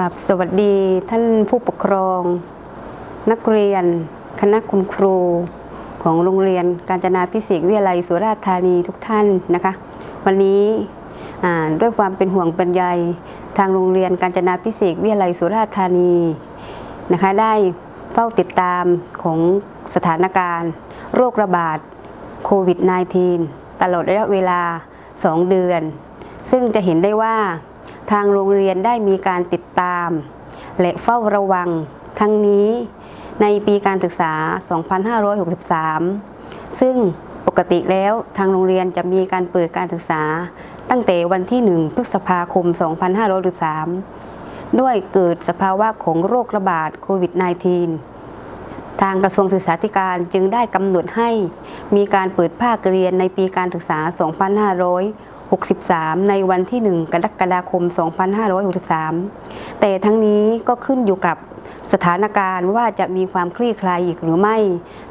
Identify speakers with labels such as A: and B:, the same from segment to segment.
A: ครับสวัสดีท่านผู้ปกครอง นักเรียน คณะคุณครู ของโรงเรียนกาญจนาพิเศษวิทยาลัยสุราษฎร์ธานีทุกท่านนะคะ วันนี้ด้วยความเป็นห่วงเป็นใยทางโรงเรียนกาญจนาพิเศษวิทยาลัยสุราษฎร์ธานีนะคะ ได้เฝ้าติดตามของสถานการณ์ โรคระบาดโควิด -19 ตลอดระยะเวลา 2 เดือน ซึ่งจะเห็นได้ว่า ทางโรงเรียนได้มีการติดตาม และเฝ้าระวัง ทั้งนี้ในปีการศึกษา 2563 ซึ่งปกติแล้วทางโรงเรียนจะมีการเปิดการศึกษา ตั้งแต่วันที่ 1 พฤษภาคม 2563 ด้วยเกิดสภาวะของโรคระบาดโควิด -19 ทางกระทรวงศึกษาธิการจึงได้กำหนดให้มีการเปิดภาคเรียนในปีการศึกษา 256 2563 ในวันที่ 1 กรกฎาคม 2563 แต่ทั้งนี้ก็ขึ้นอยู่กับสถานการณ์ว่าจะมีความคลี่คลายอีกหรือไม่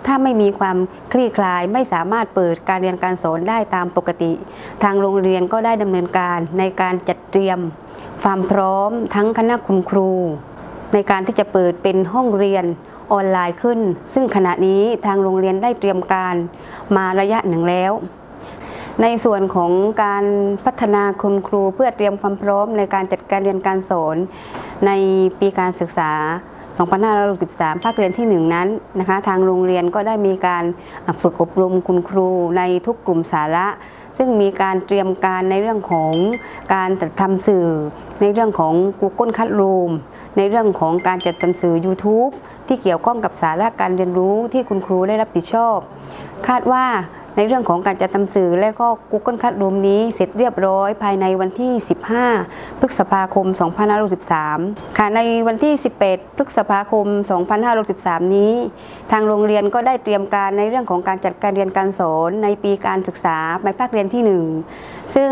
A: ถ้าไม่มีความคลี่คลายไม่สามารถเปิดการเรียนการสอนได้ตามปกติ ทางโรงเรียนก็ได้ดำเนินการในการจัดเตรียม ความพร้อมทั้งคณะคุณครู ในการที่จะเปิดเป็นห้องเรียนออนไลน์ขึ้น ซึ่งขณะนี้ทางโรงเรียนได้เตรียมการมาระยะหนึ่งแล้ว ในส่วนของการพัฒนาคุณครูเพื่อเตรียมความพร้อมในการจัดการเรียนการสอนในปีการศึกษา 2563 ภาคเรียนที่ 1 นั้นนะคะทางโรงเรียนก็ได้มีการฝึกอบรมคุณครูในทุกกลุ่มสาระ ซึ่งมีการเตรียมการในเรื่องของการจัดทำสื่อ ในเรื่องของ Google Classroom ในเรื่องของการจัดทำสื่อ YouTube ที่เกี่ยวข้องกับสาระการเรียนรู้ที่คุณครูได้รับผิดชอบ คาดว่า ในเรื่องของการจัดทำสื่อและก็ Google Classroom นี้เสร็จเรียบร้อยภายในวันที่ 15 พฤษภาคม 2563 ค่ะ ในวันที่11พฤษภาคม 2563 นี้ ทางโรงเรียนก็ได้เตรียมการในเรื่องของการจัดการเรียนการสอนในปีการศึกษาในภาคเรียนที่ 1 ซึ่ง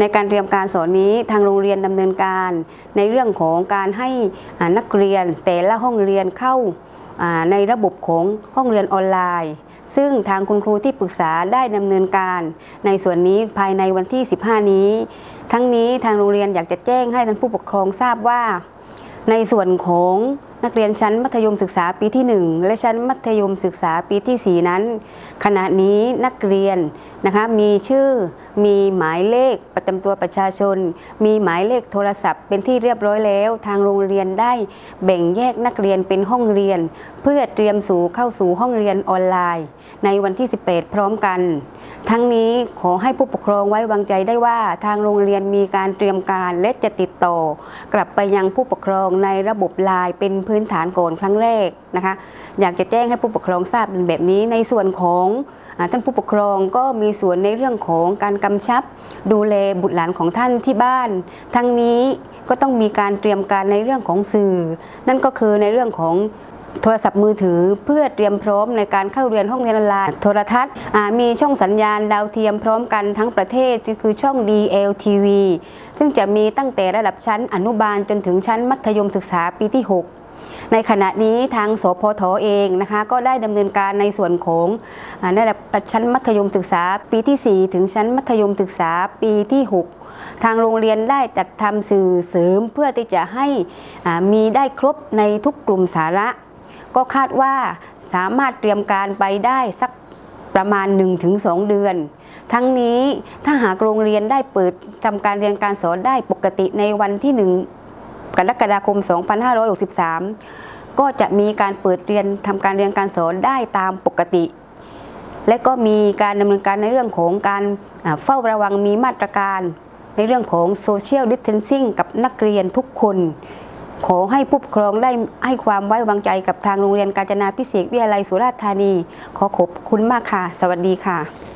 A: ในการเตรียมการสอนนี้ทางโรงเรียนดำเนินการ ในเรื่องของการให้นักเรียนแต่ละห้องเรียนเข้า ในระบบของห้องเรียนออนไลน์ ซึ่งทางคุณครูที่ปรึกษาได้ดำเนินการ ในส่วนนี้ภายในวันที่ 15 นี้ ทั้งนี้ทางโรงเรียนอยากจะแจ้งให้ท่านผู้ปกครองทราบว่า ในส่วนของ นักเรียนชั้นมัธยมศึกษาปีที่ 1 และชั้นมัธยมศึกษาปีที่ 4 นั้น ขณะนี้นักเรียนนะคะมีชื่อมีหมายเลขประจำตัวประชาชน มีหมายเลขโทรศัพท์ เป็นที่เรียบร้อยแล้ว ทางโรงเรียนได้แบ่งแยกนักเรียนเป็นห้องเรียน เพื่อเตรียมสู่เข้าสู่ห้องเรียนออนไลน์ ในวันที่ 18 พร้อมกัน ทั้งนี้ขอให้ผู้ปกครองไว้วางใจได้ว่าทางโรงเรียนมีการเตรียมการและจะติดต่อ กลับไปยังผู้ปกครองในระบบไลน์เป็นพื้นื้นฐานก่อนครั้งแรกนะคะ อยากจะแจ้งให้ผู้ปกครองทราบเป็นแบบนี้ในส่วนของอท่านผู้ปกครองก็มีส่วนในเรื่องของการกำชับ ดูแลบุตรหลานของท่านที่บ้าน ทั้งนี้ก็ต้องมีการเตรียมการในเรื่องของสื่อ นั่นก็คือในเรื่องของโทรศัพท์มือถือเพื่อเตรียมพร้อมในการเข้าเรียนห้องเรียนออนไลน์โทรทัศน์มีช่องสัญญาณดาวเทียมพร้อมกันทั้งประเทศก็คือช่อง DLTV ซึ่งจะมีตั้งแต่ระดับชั้นอนุบาลจนถึงชั้นมัธยมศึกษาปีที่ 6 ในขณะนี้ทางสพทเองนะคะก็ได้ดำเนินการในส่วนของอ่าระดับชั้นมัธยมศึกษา ปีที่ 4 ถึงชั้นมัธยมศึกษาปีที่ 6 ทางโรงเรียนได้จัดทำสื่อเสริมเพื่อที่จะให้มีได้ครบในทุกกลุ่มสาระ ก็คาดว่าสามารถเตรียมการไปได้สักประมาณ 1-2 เดือน ทั้งนี้ถ้าหากโรงเรียนได้เปิดทำการเรียนการสอนได้ปกติในวันที่ 1 กรกฎาคม 2563 ก็จะมีการเปิดเรียนทำการเรียนการสอนได้ตามปกติ และก็มีการดำเนินการในเรื่องของการเฝ้าระวังมีมาตรการ ในเรื่องของโซเชียลดิสเทนซิ่งกับนักเรียนทุกคน ขอให้ผู้ปกครองได้ให้ความไว้วางใจกับทางโรงเรียนกาญจนาพิเศษวิทยาลัยสุราษฎร์ธานี ขอขอบคุณมากค่ะ สวัสดีค่ะ